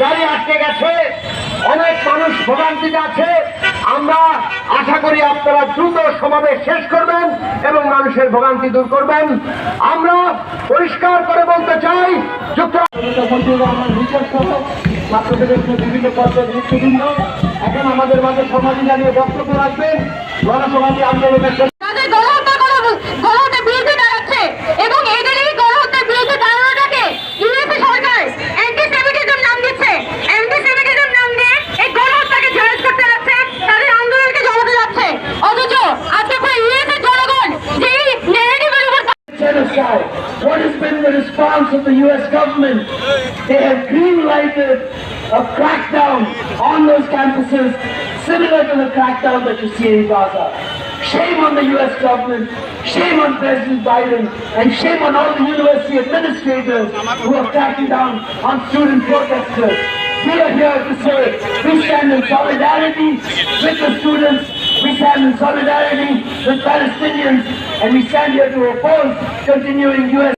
জারি আটকে গেছে। অনেক মানুষ ভোগান্তিতে আছে। আমরা আশা করি আপনারা দ্রুত সমাবেশ শেষ করবেন এবং মানুষের ভোগান্তি দূর করবেন। আমরা পরিষ্কার করে বলতে চাই বিভিন্ন এখন আমাদের মাঝে সমাধি জানিয়ে বক্তব্য রাখবেন। গণসমাধি আন্দোলনের response of the U.S. government? They have green-lighted a crackdown on those campuses similar to the crackdown that you see in Gaza. Shame on the U.S. government, shame on President Biden, and shame on all the university administrators who are cracking down on student protesters. We are here to say we stand in solidarity with the students, we stand in solidarity with Palestinians, and we stand here to oppose continuing U.S.